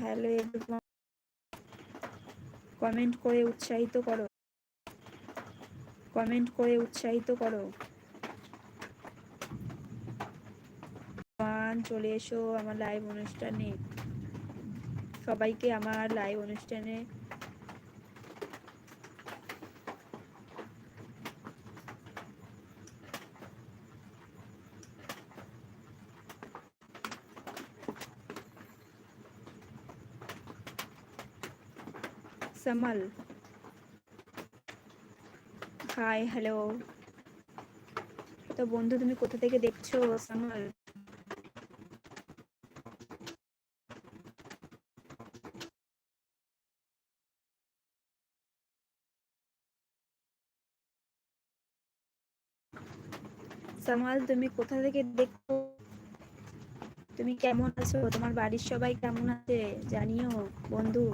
Hello everyone comment করে উৎসাহিত করো। কমেন্ট করে উৎসাহিত করো। চলে এসো আমার লাইভ অনুষ্ঠানে। সবাইকে আমার লাইভ অনুষ্ঠানে সামাল হাই হ্যালো তো বন্ধু, তুমি কোথা থেকে দেখছ সামাল সামাল তুমি কোথা থেকে দেখছ? তুমি কেমন আছো? তোমার বাড়ির সবাই কেমন আছে? জানিও, বন্ধু।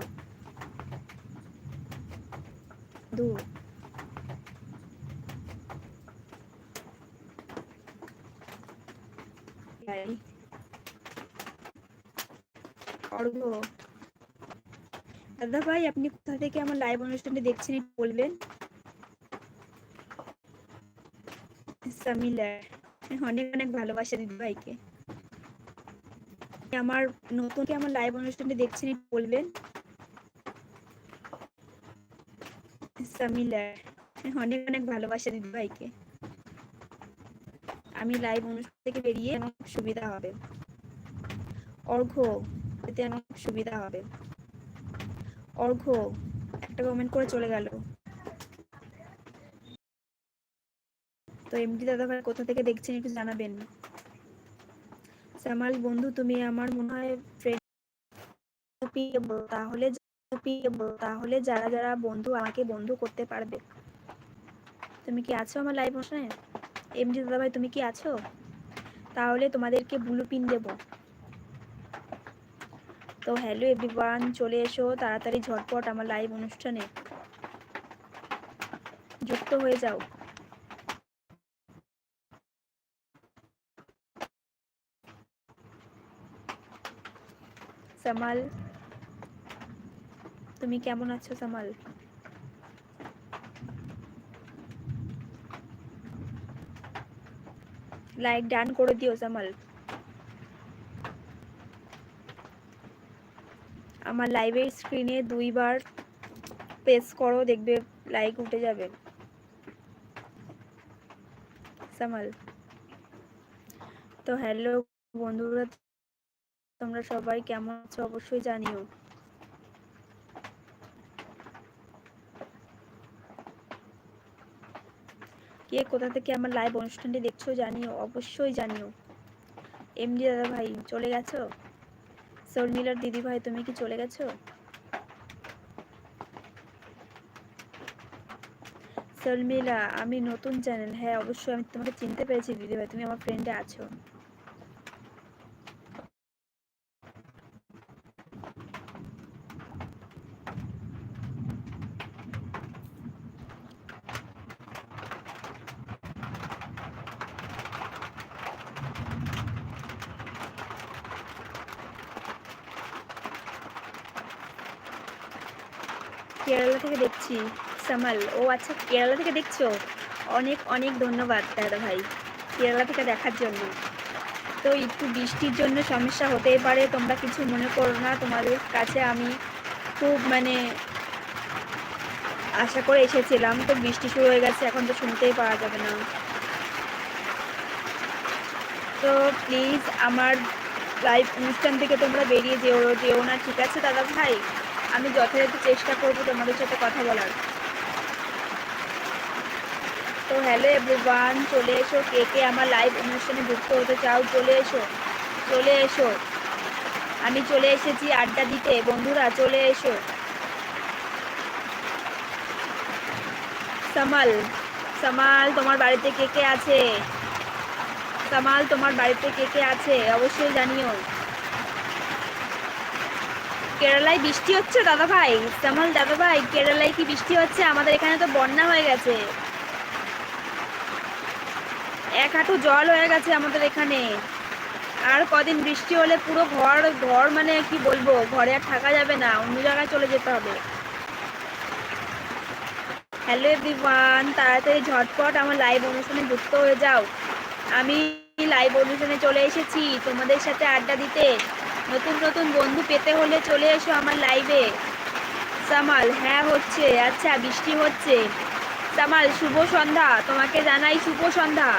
ভাই অর্ঘ দাদা ভাই, আপনি কোথা থেকে আমার লাইভ অনুষ্ঠানটি দেখছেন একটু বলবেন? সামিলা। অনেক অনেক ভালোবাসা দিদি ভাইকে। আমার নতুন আমার লাইভ অনুষ্ঠানটি দেখছেন একটু বলবেন? সামিলা অনেক অনেক ভালোবাসা দিদি ভাইকে। আমি লাইভ অনুষ্ঠান থেকে বেরিয়ে অনেক সুবিধা হবে। অর্ঘ এতে অনেক সুবিধা হবে। অর্ঘ একটা কমেন্ট করে চলে গেল। তো এমডি দাদা ভাই কোথা থেকে দেখছেন একটু জানাবেন? সামাল বন্ধু, তুমি আমার মনে হয় ফ্রেন্ড তাহলে তাহলে যারা যারা বন্ধু আমাকে বন্ধু করতে পারবে। তুমি কি আছো আমার লাইভ অনুষ্ঠানে? এমডি দাদা ভাই তুমি কি আছো? তাহলে তোমাদেরকে ব্লু পিন দেব। তো হ্যালো এভরিওয়ান চলে এসো তাড়াতাড়ি ঝটপট আমার লাইভ অনুষ্ঠানে। যুক্ত হয়ে যাও। সামাল তুমি কেমন আছো সামাল লাইক ডান করে দিও সামাল আমার লাইভের স্ক্রিনে দুইবার প্রেস করো, দেখবে লাইক উঠে যাবে। সামাল তো হ্যালো বন্ধুরা, তোমরা সবাই কেমন আছো অবশ্যই জানিও। কে কোথা থেকে আমার লাইভ অনুষ্ঠানটি দেখছ জানিও, অবশ্যই জানিও। এমডি দাদা ভাই, চলে গেছো? শর্মিলার দিদি ভাই, তুমি কি চলে গেছো? শর্মিলা আমি নতুন চ্যানেল হ্যাঁ অবশ্যই আমি তোমাকে চিনতে পেরেছি দিদি ভাই, তুমি আমার ফ্রেন্ডে আছো। কেরালা থেকে দেখছি, সামাল। ও আচ্ছা কেরালা থেকে দেখছ? অনেক অনেক ধন্যবাদ দাদা ভাই, কেরালা থেকে দেখার জন্য। তো একটু বৃষ্টির জন্য সমস্যা হতেই পারে, তোমরা কিছু মনে করো না, তোমাদের কাছে আমি খুব মানে আশা করে এসেছিলাম। তো বৃষ্টি শুরু হয়ে গেছে, এখন তো শুনতেই পাওয়া যাবে না। তো প্লিজ আমার লাইভ অনুষ্ঠান থেকে তোমরা বেরিয়ে যেও যেও না, ঠিক আছে দাদা ভাই? আমি যথাযথ চেষ্টা করব তোমাদের সাথে কথা বলার। তো হ্যালো এভরিওয়ান চলে এসো। কে কে আমার লাইভ অনুষ্ঠানে যুক্ত হতে চাও, চলে এসো। চলে এসো। আমি চলে এসেছি আড্ডা দিতে। বন্ধুরা, চলে এসো। সামাল সামাল, তোমার বাড়িতে কে কে আছে? সামাল তোমার বাড়িতে কে কে আছে? অবশ্যই জানিও। কেরালায় বৃষ্টি হচ্ছে দাদা ভাই সামাল দাদা ভাই কেরালায় কি বৃষ্টি হচ্ছে? আমাদের এখানে তো বন্যা হয়ে গেছে। এক হাঁটু জল হয়ে গেছে আমাদের এখানে। আর কদিন বৃষ্টি হলে পুরো ঘর ঘর মানে কি বলব? ঘরে আর থাকা যাবে না, অন্য জায়গায় চলে যেতে হবে। হ্যালো এভরিওয়ান তাড়াতাড়ি ঝটপট আমার লাইভ অনুষ্ঠানে যুক্ত হয়ে যাও। আমি লাইভ অনুষ্ঠানে চলে এসেছি। তোমাদের সাথে আড্ডা দিতে। নতুন নতুন বন্ধু পেতে হলে চলে এসো আমার লাইভে সামাল হ্যাঁ হচ্ছে। আচ্ছা বৃষ্টি হচ্ছে। সামাল, শুভ সন্ধ্যা। তোমাকে জানাই শুভ সন্ধ্যা।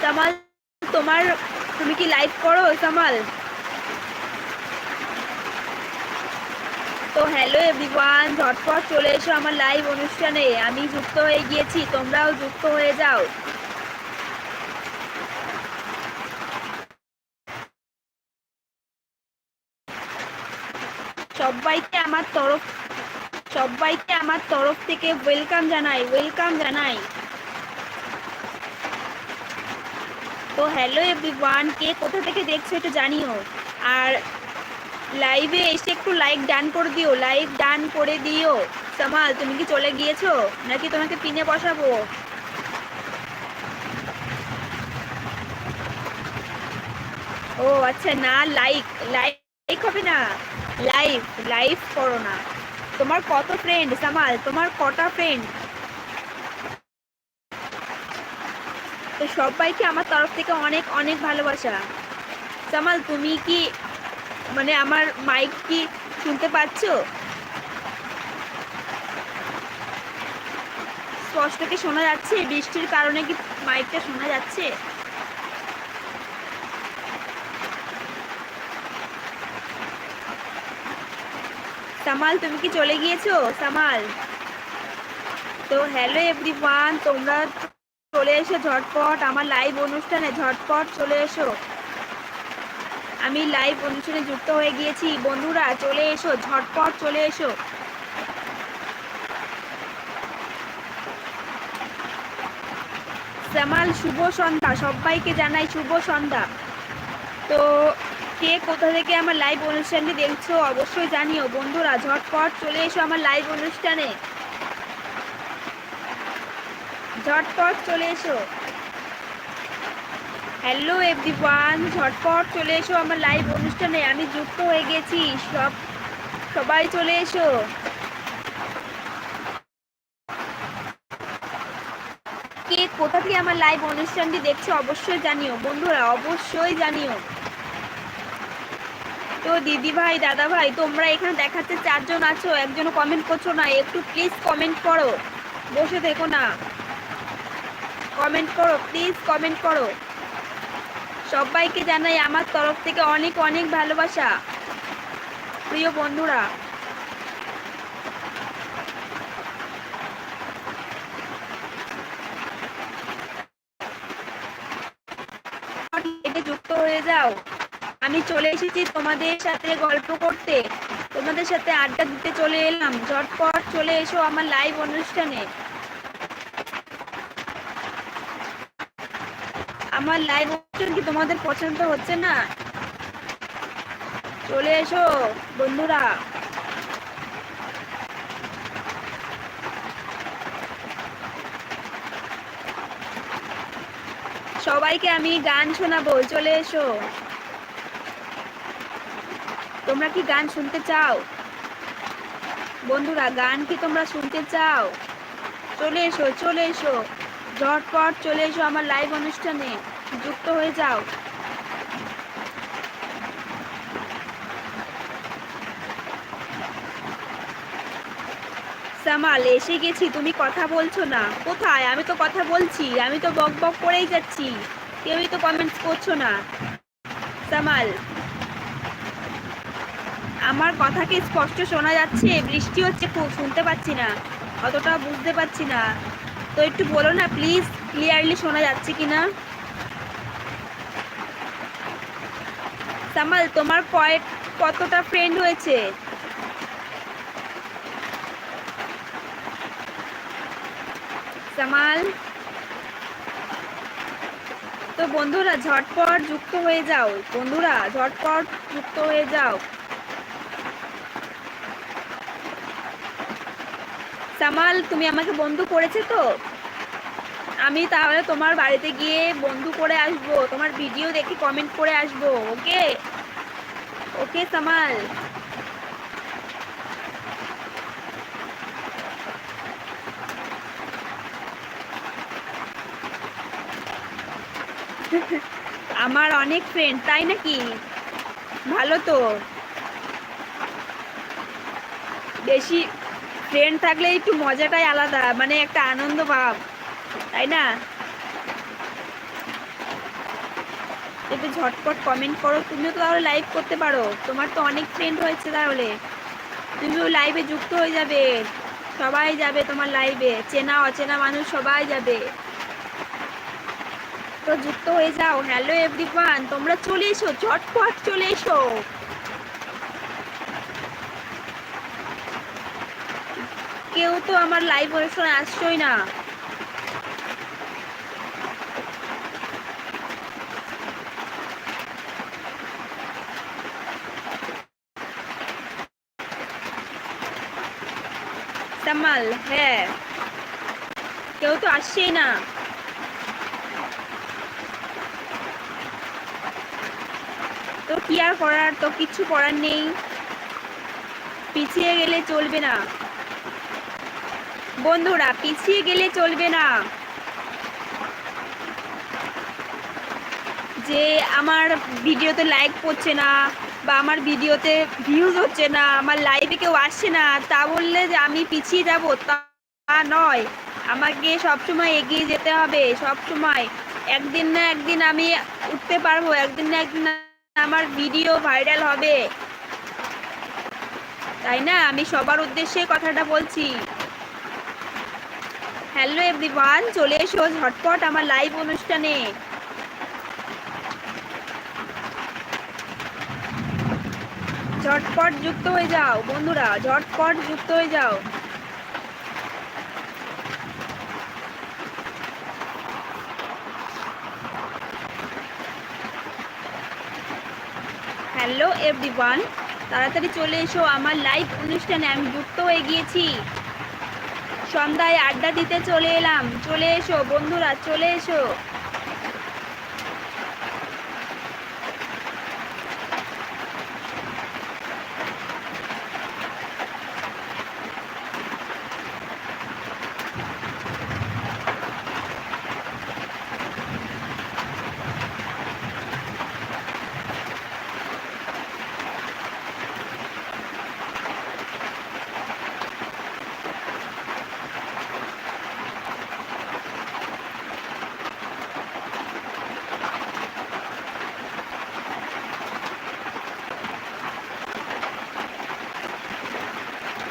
সামাল, তোমার, তুমি কি লাইভ করো? সামাল। তো হ্যালো এভরিওয়ান ঝটপট চলে এসো আমার লাইভ অনুষ্ঠানে। আমি যুক্ত হয়ে গিয়েছি। তোমরাও যুক্ত হয়ে যাও। সবাইকে আমার তরফ সবাইকে আমার তরফ থেকে ওয়েলকাম জানাই ওয়েলকাম জানাই। তো হ্যালো এভরিওয়ান, কে কোথা থেকে দেখছ একটু জানিও। আর লাইভে এসে একটু লাইক ডান করে দিও, লাইক ডান করে দিও। সামাল, তুমি কি চলে গিয়েছো? নাকি তোমাকে পিনে বসাবো? ও আচ্ছা না, লাইক লাইক হবে না। লাইভ লাইভ করো না তোমার কত ফ্রেন্ড সামাল, তোমার কটা ফ্রেন্ড তো সবাইকে আমার তরফ থেকে অনেক অনেক ভালোবাসা। সামাল, তুমি কি মানে আমার মাইক কি শুনতে পাচ্ছ? স্পষ্ট কি শোনা যাচ্ছে? বৃষ্টির কারণে কি মাইকটা শোনা যাচ্ছে? সামাল, তুমি কি চলে গিয়েছো? সামাল। তো হ্যালো এভরিওয়ান তোমরা চলে এসো ঝটপট, আমার লাইভ অনুষ্ঠানে ঝটপট চলে এসো। আমি লাইভ অনুষ্ঠানে যুক্ত হয়ে গিয়েছি। বন্ধুরা, চলে এসো, ঝটপট চলে এসো। সামাল, শুভ সন্ধ্যা। সবাইকে জানাই শুভ সন্ধ্যা। তো কে কোথা থেকে আমার লাইভ অনুষ্ঠানটি দেখছ অবশ্যই জানিও। বন্ধুরা, ঝটপট চলে এসো আমার লাইভ অনুষ্ঠানে। ঝটপট চলে এসো। হ্যালো এভরিওয়ান ঝটপট চলে এসো আমার লাইভ অনুষ্ঠানে। আমি যুক্ত হয়ে গেছি। সব, সবাই চলে এসো। কে কোথা থেকে আমার লাইভ অনুষ্ঠানটি দেখছ অবশ্যই জানিও। বন্ধুরা, অবশ্যই জানিও। তো দিদি ভাই দাদা ভাই তোমরা এখানে দেখাচ্ছে চারজন আছো, একজনও কমেন্ট করছ না, একটু প্লিজ কমেন্ট করো। বসে থেকো না। কমেন্ট করো প্লিজ কমেন্ট করো। সবাইকে জানাই আমার তরফ থেকে অনেক অনেক ভালোবাসা। প্রিয় বন্ধুরা। যুক্ত হয়ে যাও। আমি চলে এসেছি তোমাদের সাথে গল্প করতে। তোমাদের সাথে আড্ডা দিতে চলে এলাম। ঝটপট চলে এসো আমার লাইভ অনুষ্ঠানে। আমার লাইভ অনুষ্ঠান কি তোমাদের পছন্দ হচ্ছে না? চলে এসো, বন্ধুরা। সবাইকে আমি গান শোনাবো। চলে এসো। তোমরা কি গান শুনতে চাও? বন্ধুরা, গান কি তোমরা শুনতে চাও? চলে এসো চলে এসো। ঝটপট চলে এসো আমার লাইভ অনুষ্ঠানে। যুক্ত হয়ে যাও। সামাল, এসে গেছি, তুমি কথা বলছো না। কোথায়? আমি তো কথা বলছি, আমি তো বক বক করেই যাচ্ছি। কেউই তো কমেন্টস করছ না। সামাল আমার কথা কি স্পষ্ট শোনা যাচ্ছে, বৃষ্টি হচ্ছে খুব শুনতে পাচ্ছি না। অতটা বুঝতে পারছি না। তো একটু বলো না প্লিজ ক্লিয়ারলি শোনা যাচ্ছে কি না? সামাল, তোমার কয়েক কতটা ফ্রেন্ড হয়েছে? সামাল? তো বন্ধুরা, ঝটপট যুক্ত হয়ে যাও। বন্ধুরা, ঝটপট যুক্ত হয়ে যাও। সামাল, তুমি আমাকে বন্ধু করেছে তো? আমি তাহলে তোমার বাড়িতে গিয়ে বন্ধু করে আসব। তোমার ভিডিও দেখে কমেন্ট করে আসব, ওকে? ওকে সামাল? আমার অনেক ফ্রেন্ড তাই নাকি? ভালো তো? বেশি ফ্রেন্ড থাকলে একটু মজাটাই আলাদা মানে একটা আনন্দ ভাব, তাই না? একটু ঝটপট কমেন্ট করো, তুমিও তো তাহলে লাইভ করতে পারো। তোমার তো অনেক ফ্রেন্ড হয়েছে তাহলে। তুমিও লাইভে যুক্ত হয়ে যাবে। সবাই যাবে তোমার লাইভে চেনা, অচেনা মানুষ সবাই যাবে। তো যুক্ত হয়ে যাও। হ্যালো এভরিওয়ান তোমরা চলে এসো, ঝটপট চলে এসো। কেউ তো আমার লাইভ অনুষ্ঠানে আসছোই না। হ্যাঁ। কেউ তো আসছেই না। তো কি আর করার? তো কিছু করার নেই। পিছিয়ে গেলে চলবে না। বন্ধুরা, পিছিয়ে গেলে চলবে না। যে আমার ভিডিওতে লাইক পড়ছে না বা আমার ভিডিওতে ভিউজ হচ্ছে না, আমার লাইভে কেউ আসছে না, তা বললে যে আমি পিছিয়ে যাব, তা নয়। আমাকে সবসময় এগিয়ে যেতে হবে সব সময় একদিন না একদিন আমি উঠতে পারব, একদিন না একদিন আমার ভিডিও ভাইরাল হবে। তাই না? আমি সবার উদ্দেশ্যে কথাটা বলছি। হ্যালো এভরিওয়ান, চলে এসো ঝটপট আমার লাইভ অনুষ্ঠানে। ঝটপট যুক্ত হয়ে যাও বন্ধুরা, ঝটপট যুক্ত হয়ে যাও। হ্যালো এভরিওয়ান, তাড়াতাড়ি চলে এসো আমার লাইভ অনুষ্ঠানে, আমি যুক্ত হয়ে গিয়েছি। সন্ধ্যায় আড্ডা দিতে চলে এলাম। চলে এসো বন্ধুরা চলে এসো।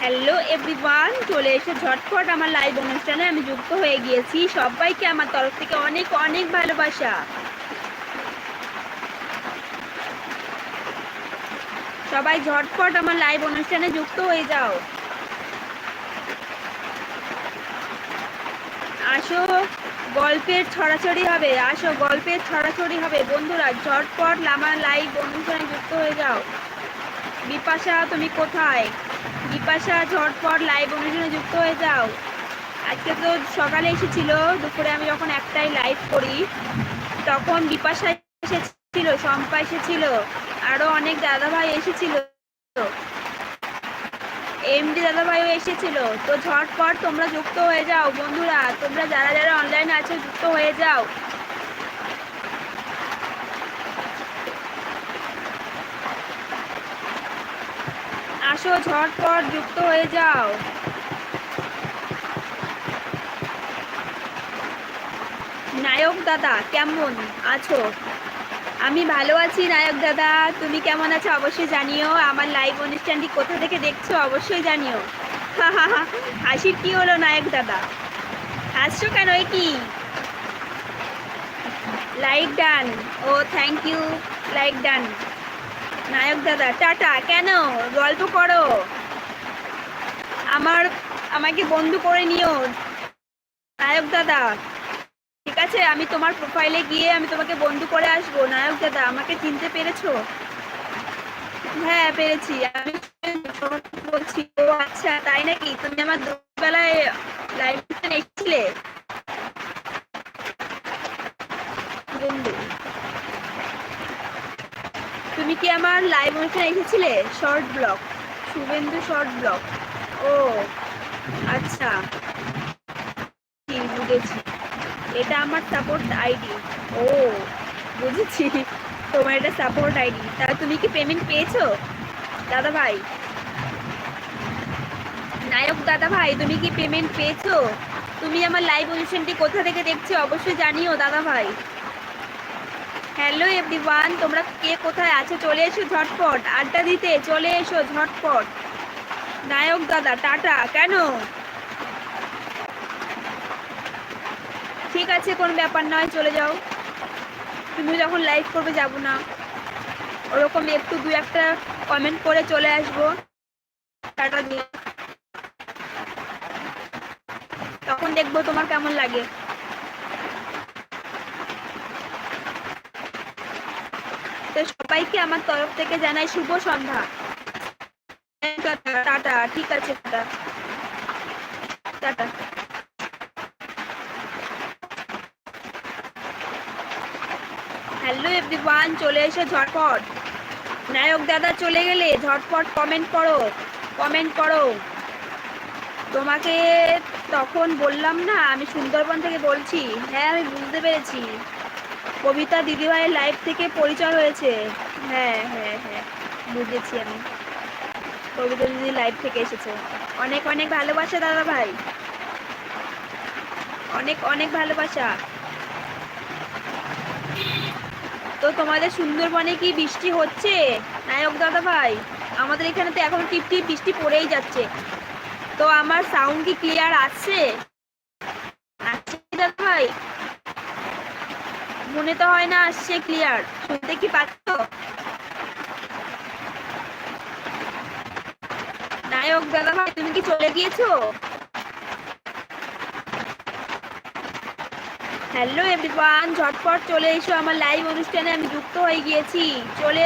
হ্যালো এভরিওয়ান চলে এসে ঝটপট আমার লাইভ অনুষ্ঠানে। আমি যুক্ত হয়ে গিয়েছি। সবাইকে আমার তরফ থেকে অনেক অনেক ভালোবাসা। সবাই ঝটপট আমার লাইভ অনুষ্ঠানে যুক্ত হয়ে যাও। আসো, গল্পের ছড়াছড়ি হবে। আসো, গল্পের ছড়াছড়ি হবে। বন্ধুরা, ঝটপট আমার লাইভ অনুষ্ঠানে যুক্ত হয়ে যাও। বিপাশা, তুমি কোথায়? বিপাশা ঝটপট লাইভ অনুষ্ঠানে যুক্ত হয়ে যাও। আজকে তো সকালে এসেছিল, দুপুরে আমি যখন একটাই লাইভ করি, তখন বিপাশা এসেছিল, শম্পা এসেছিল, আরও অনেক দাদাভাই এসেছিল। এমডি দাদাভাইও এসেছিল। তো ঝটপট তোমরা যুক্ত হয়ে যাও, বন্ধুরা, তোমরা যারা যারা অনলাইনে আছো, যুক্ত হয়ে যাও। আসো, ঝটপট যুক্ত হয়ে যাও। নায়ক দাদা, কেমন আছো? আমি ভালো আছি, নায়ক দাদা। তুমি কেমন আছো অবশ্যই জানিও। আমার লাইভ অনুষ্ঠানটি কোথা থেকে দেখছ অবশ্যই জানিও। হাসির কি হলো, নায়ক দাদা? হাসছো কেন, এ কি? লাইক ডান ও থ্যাংক ইউ লাইক ডান নায়ক দাদা, টাটা, কেন? গল্প করো। আমার, আমাকে বন্ধু করে নিও। নায়ক দাদা, ঠিক আছে, আমি তোমার প্রোফাইলে গিয়ে আমি তোমাকে বন্ধু করে আসব। নায়ক দাদা, আমাকে চিনতে পেরেছ? হ্যাঁ পেরেছি। আমি বলছি, ও আচ্ছা তাই নাকি? তুমি আমার দুবেলায় লাইভ এসেছিলে শুভেন্দু তুমি কি আমার লাইভ অনুষ্ঠানে এসেছিলে? Short blog Shubhendu short blog ও আচ্ছা। বুঝেছি। এটা আমার সাপোর্ট আইডি ও, বুঝেছি। তোমার এটা সাপোর্ট আইডি তা তুমি কি পেমেন্ট পেয়েছ? দাদা ভাই। নায়ক দাদা ভাই, তুমি কি পেমেন্ট পেয়েছ? তুমি আমার লাইভ অনুষ্ঠানটি কোথা থেকে দেখছ? অবশ্যই জানিও, দাদা ভাই। হ্যালো এভরিওয়ান তোমরা কে কোথায় আছো? চলে এসো ঝটপট। আড্ডা দিতে চলে এসো ঝটপট। নায়ক দাদা, টাটা। কেন? ঠিক আছে, কোনো ব্যাপার নয়, চলে যাও। তুমি যখন লাইভ করবে, যাব না। ওরকম একটু দু একটা কমেন্ট করে চলে আসব। টাটা দিয়ে। তখন দেখব তোমার কেমন লাগে তো সবাইকে আমার তরফ থেকে জানাই শুভ সন্ধ্যা। টাটা, ঠিক আছে, টাটা। টাটা। হ্যালো এভরিওয়ান চলে এসে ঝটপট। নায়ক দাদা চলে গেলে ঝটপট কমেন্ট করো কমেন্ট করো। তোমাকে তখন বললাম না, আমি সুন্দরবন থেকে বলছি। হ্যাঁ আমি বুঝতে পেরেছি। কবিতা দিদিভাইয়ের লাইভ থেকে পরিচয় হয়েছে। হ্যাঁ হ্যাঁ হ্যাঁ বুঝেছি আমি। কবিতা দিদি লাইভ থেকে এসেছে। অনেক অনেক ভালোবাসা দাদা ভাই অনেক অনেক ভালোবাসা। তো তোমাদের সুন্দরবনে কি বৃষ্টি হচ্ছে? নায়ক দাদা ভাই আমাদের এখানে তো এখন টিপ টিপ বৃষ্টি পড়েই যাচ্ছে। তো আমার সাউন্ড কি ক্লিয়ার আসছে আসছে দাদা ভাই মনে তো হয় না আসছে ক্লিয়ার শুনতে কি পাচ্ছ? নায়ক দাদা ভাই, তুমি কি চলে গিয়েছো? হ্যালো এভরিওয়ান ঝটপট চলে এসো আমার লাইভ অনুষ্ঠানে, আমি যুক্ত হয়ে গিয়েছি। চলে